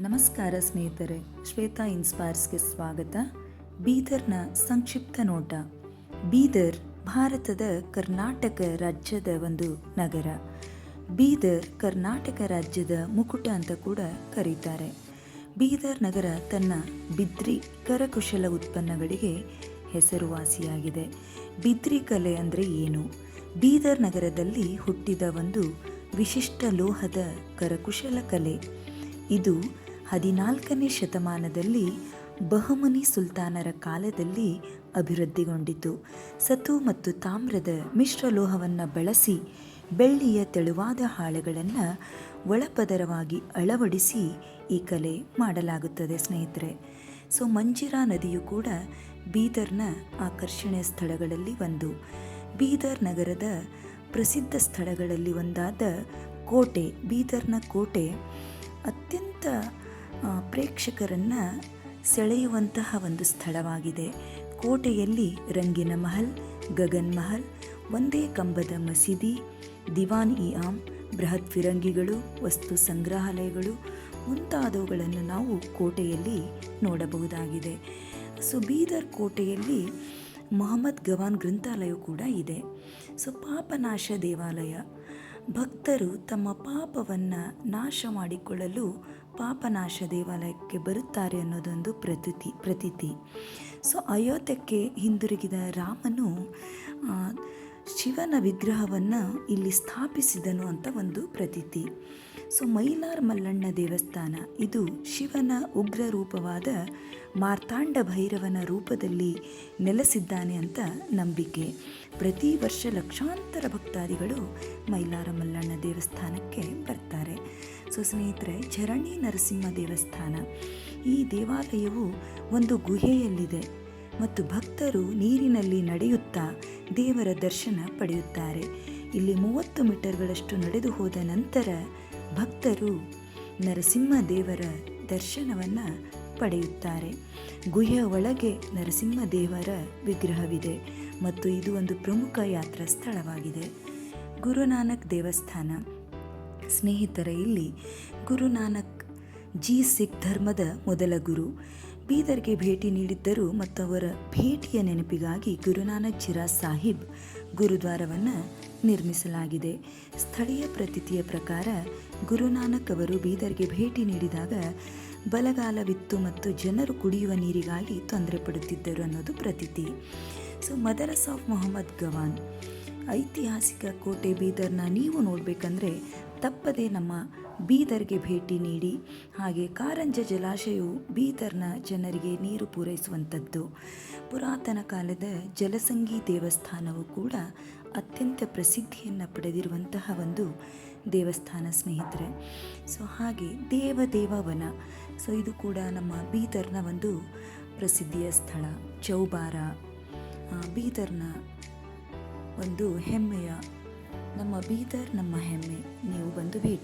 ನಮಸ್ಕಾರ ಸ್ನೇಹಿತರೆ, ಶ್ವೇತಾ ಇನ್ಸ್ಪೈರ್ಸ್ಗೆ ಸ್ವಾಗತ. ಬೀದರ್ನ ಸಂಕ್ಷಿಪ್ತ ನೋಟ. ಬೀದರ್ ಭಾರತದ ಕರ್ನಾಟಕ ರಾಜ್ಯದ ಒಂದು ನಗರ. ಬೀದರ್ ಕರ್ನಾಟಕ ರಾಜ್ಯದ ಮುಕುಟ ಅಂತ ಕೂಡ ಕರೀತಾರೆ. ಬೀದರ್ ನಗರ ತನ್ನ ಬಿದ್ರಿ ಕರಕುಶಲ ಉತ್ಪನ್ನಗಳಿಗೆ ಹೆಸರುವಾಸಿಯಾಗಿದೆ. ಬಿದ್ರಿ ಕಲೆ ಅಂದರೆ ಏನು? ಬೀದರ್ ನಗರದಲ್ಲಿ ಹುಟ್ಟಿದ ಒಂದು ವಿಶಿಷ್ಟ ಲೋಹದ ಕರಕುಶಲ ಕಲೆ. ಇದು ಹದಿನಾಲ್ಕನೇ ಶತಮಾನದಲ್ಲಿ ಬಹಮನಿ ಸುಲ್ತಾನರ ಕಾಲದಲ್ಲಿ ಅಭಿವೃದ್ಧಿಗೊಂಡಿತು. ಸತು ಮತ್ತು ತಾಮ್ರದ ಮಿಶ್ರಲೋಹವನ್ನು ಬಳಸಿ ಬೆಳ್ಳಿಯ ತೆಳುವಾದ ಹಾಳೆಗಳನ್ನು ಒಳಪದರವಾಗಿ ಅಳವಡಿಸಿ ಈ ಕಲೆ ಮಾಡಲಾಗುತ್ತದೆ ಸ್ನೇಹಿತರೆ. ಸೊ, ಮಂಜಿರಾ ನದಿಯು ಕೂಡ ಬೀದರ್ನ ಆಕರ್ಷಣೆಯ ಸ್ಥಳಗಳಲ್ಲಿ ಒಂದು. ಬೀದರ್ ನಗರದ ಪ್ರಸಿದ್ಧ ಸ್ಥಳಗಳಲ್ಲಿ ಒಂದಾದ ಕೋಟೆ, ಬೀದರ್ನ ಕೋಟೆ. ಅತ್ಯಂತ ಪ್ರೇಕ್ಷಕರನ್ನು ಸೆಳೆಯುವಂತಹ ಒಂದು ಸ್ಥಳವಾಗಿದೆ. ಕೋಟೆಯಲ್ಲಿ ರಂಗಿನ ಮಹಲ್, ಗಗನ್ ಮಹಲ್, ಒಂದೇ ಕಂಬದ ಮಸೀದಿ, ದಿವಾನ್ ಇ ಆಮ್, ಬೃಹತ್ ಫಿರಂಗಿಗಳು, ವಸ್ತು ಸಂಗ್ರಹಾಲಯಗಳು ಮುಂತಾದವುಗಳನ್ನು ನಾವು ಕೋಟೆಯಲ್ಲಿ ನೋಡಬಹುದಾಗಿದೆ. ಸೊ, ಬೀದರ್ ಕೋಟೆಯಲ್ಲಿ ಮೊಹಮ್ಮದ್ ಗವಾನ್ ಗ್ರಂಥಾಲಯ ಕೂಡ ಇದೆ. ಸೊ, ಪಾಪನಾಶ ದೇವಾಲಯ. ಭಕ್ತರು ತಮ್ಮ ಪಾಪವನ್ನು ನಾಶ ಮಾಡಿಕೊಳ್ಳಲು ಪಾಪನಾಶ ದೇವಾಲಯಕ್ಕೆ ಬರುತ್ತಾರೆ ಅನ್ನೋದೊಂದು ಪ್ರತೀತಿ ಪ್ರತೀತಿ. ಸೊ ಅಯೋಧ್ಯಕ್ಕೆ ಹಿಂದಿರುಗಿದ ರಾಮನು ಶಿವನ ವಿಗ್ರಹವನ್ನು ಇಲ್ಲಿ ಸ್ಥಾಪಿಸಿದನು ಅಂತ ಒಂದು ಪ್ರತೀತಿ. ಸೊ ಮೈಲಾರ್ ಮಲ್ಲಣ್ಣ ದೇವಸ್ಥಾನ. ಇದು ಶಿವನ ಉಗ್ರ ರೂಪವಾದ ಮಾರ್ತಾಂಡ ಭೈರವನ ರೂಪದಲ್ಲಿ ನೆಲೆಸಿದ್ದಾನೆ ಅಂತ ನಂಬಿಕೆ. ಪ್ರತಿ ವರ್ಷ ಲಕ್ಷಾಂತರ ಭಕ್ತಾದಿಗಳು ಮೈಲಾರ ಮಲ್ಲಣ್ಣ ದೇವಸ್ಥಾನಕ್ಕೆ ಬರ್ತಾರೆ. ಸೊ ಸ್ನೇಹಿತರೆ, ಚರಣಿ ನರಸಿಂಹ ದೇವಸ್ಥಾನ. ಈ ದೇವಾಲಯವು ಒಂದು ಗುಹೆಯಲ್ಲಿದೆ ಮತ್ತು ಭಕ್ತರು ನೀರಿನಲ್ಲಿ ನಡೆಯುತ್ತಾ ದೇವರ ದರ್ಶನ ಪಡೆಯುತ್ತಾರೆ. ಇಲ್ಲಿ ಮೂವತ್ತು ಮೀಟರ್ಗಳಷ್ಟು ನಡೆದು ಹೋದ ನಂತರ ಭಕ್ತರು ನರಸಿಂಹ ದೇವರ ದರ್ಶನವನ್ನು ಪಡೆಯುತ್ತಾರೆ. ಗುಹೆಯ ಒಳಗೆ ನರಸಿಂಹ ದೇವರ ವಿಗ್ರಹವಿದೆ ಮತ್ತು ಇದು ಒಂದು ಪ್ರಮುಖ ಯಾತ್ರಾ ಸ್ಥಳವಾಗಿದೆ. ಗುರುನಾನಕ್ ದೇವಸ್ಥಾನ. ಸ್ನೇಹಿತರ, ಇಲ್ಲಿ ಗುರುನಾನಕ್ ಜಿ. ಸಿಖ್ ಧರ್ಮದ ಮೊದಲ ಗುರು. ಬೀದರ್ಗೆ ಭೇಟಿ ನೀಡಿದ್ದರು ಮತ್ತು ಅವರ ಭೇಟಿಯ ನೆನಪಿಗಾಗಿ ಗುರುನಾನಕ್ ಜಿರಾ ಸಾಹಿಬ್ ಗುರುದ್ವಾರವನ್ನು ನಿರ್ಮಿಸಲಾಗಿದೆ. ಸ್ಥಳೀಯ ಪ್ರತೀತಿಯ ಪ್ರಕಾರ ಗುರುನಾನಕ್ ಅವರು ಬೀದರ್ಗೆ ಭೇಟಿ ನೀಡಿದಾಗ ಬಲಗಾಲವಿತ್ತು ಮತ್ತು ಜನರು ಕುಡಿಯುವ ನೀರಿಗಾಗಿ ತೊಂದರೆ ಪಡುತ್ತಿದ್ದರು ಅನ್ನೋದು ಪ್ರತೀತಿ. So, Madrasa of Mohammed Gawan. ಐತಿಹಾಸಿಕ ಕೋಟೆ ಬೀದರ್ನ ನೀವು ನೋಡಬೇಕಂದ್ರೆ ತಪ್ಪದೆ ನಮ್ಮ ಬೀದರ್ಗೆ ಭೇಟಿ ನೀಡಿ, ಹಾಗೆ ಕಾರಂಜ ಜಲಾಶಯವು ಬೀದರ್ನ ಜನರಿಗೆ ನೀರು ಪೂರೈಸುವಂಥದ್ದು. ಪುರಾತನ ಕಾಲದ ಜಲಸಂಗಿ ದೇವಸ್ಥಾನವು ಕೂಡ ಅತ್ಯಂತ ಪ್ರಸಿದ್ಧಿಯನ್ನು ಪಡೆದಿರುವಂತಹ ಒಂದು ದೇವಸ್ಥಾನ ಸ್ನೇಹಿತರೆ. ಸೊ, ಹಾಗೆ ದೇವದೇವವನ ಸೊ, ಇದು ಕೂಡ ನಮ್ಮ ಬೀದರ್ನ ಒಂದು ಪ್ರಸಿದ್ಧಿಯ ಸ್ಥಳ. ಚೌಬಾರ ಬೀದರ್ನ ಒಂದು ಹೆಮ್ಮೆಯ ನಮ್ಮ ಬೀದರ್ ನಮ್ಮ ಹೆಮ್ಮೆ. ನೀವು ಬಂದು ಭೇಟಿ